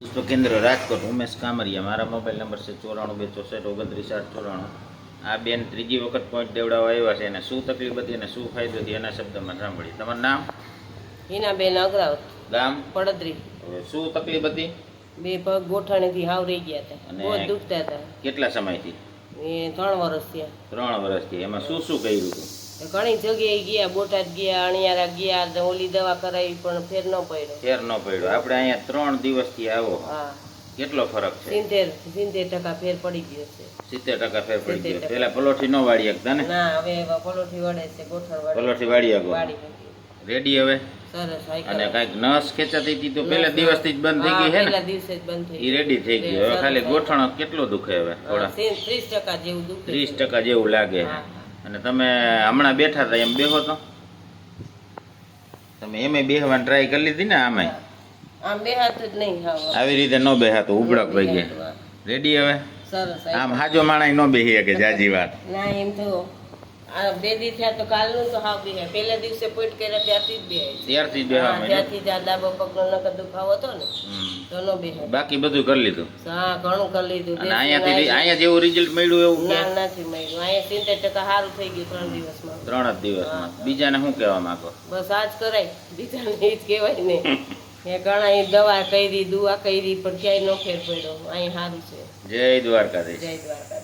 પુષ્પ કેન્દ્ર રાજકોટ ઉમેશ કામરિયા. મારા મોબાઈલ નંબર છે ચોરાણું બે ચોસઠ ઓગણત્રીસ આઠ ચોરાણું. આ બેન ત્રીજી વખત પોઈન્ટ દેવડાવવા આવ્યા છે અને શું તકલીફ હતી અને શું ફાયદો હતી એના શબ્દમાં સાંભળી તમારું નામ? હિનાબેન અગ્રાવત ગામ? પડદરી. શું તકલીફ હતી? બે પગ ગોઠણેથી હાવ રહી ગયા હતા. અને- બહુ દુખતા હતા. કેટલા સમયથી? એ ત્રણ વર્ષ થયા. ત્રણ વર્ષથી એમાં શું શું કર્યું હતું? ઘણી જગ્યાએ ગયા બોટાદ ગયા અણિયારા ગયા ઓલી દવા કરાવી પણ ફેર ન પડ્યો. ફેર ન પડ્યો. આપણે અહીંયા ત્રણ દિવસથી આવો. હા. કેટલો ફરક છે? સિત્તેર સિત્તેર ટકા ફેર પડી ગયો છે. સિત્તેર ટકા ફેર પડી ગયો. પેલા પલોઠી ન વાળી શકતા ને? ના હવે પલોઠી વળે છે ગોઠણ વળે પલોઠી વાળી શકો. રેડી હવે? અને કંઈક નસ ખેંચાતી હતી તો પહેલા દિવસથી જ બંધ થઈ ગઈ હે પહેલા દિવસે જ બંધ થઈ રેડી થઈ ગઈ. હવે ખાલી. ગોઠણ કેટલો દુખે હવે? થોડા. ત્રીસ ટકા જેવું દુખે છે. ત્રીસ ટકા જેવું લાગે. હા, અને તમે હમણાં બેઠા હતા એમ બેહો તો. તમે એમે બેહવાની ટ્રાય કરી લીધી ને આમે આમ બેહાતું જ નહીં આવી રીતે ન બેહાતું ઉબળક ભાઈ ગયા. રેડી હવે? સરસ આમ હાજો માણા ન બેહી શકે જાજી વાત. ના એમ તો આ બે દી થયા તો કાલનું તો હાવ બી પહેલા દિવસે પોઈટ કર્યા ત્યારથી જ બે ત્યારથી જ બેહવા ત્યારથી જ આ ડાબો પગનો નકર દુખાવો હતો ને તો નો બે બાકી બધું કરી લીધું? હા ઘણું કરી લીધું. અને અહીંયાથી અહીંયા જેવું રિઝલ્ટ મળ્યું એવું ના નથી મળ્યું. અહીંયા સિત્તેર ટકા સારું થઈ ગયું ત્રણ દિવસમાં. ત્રણ જ દિવસમાં. બીજાને શું કહેવા માંગો? બસ આજ કરાય. બીજાને એ જ કહેવાય ને. એ ઘણા એ દવા કરી દુઆ કરી પણ ક્યાંય નો ફેર પડ્યો. અહીં સારું છે. જય દ્વારકાધીશ. જય દ્વારકા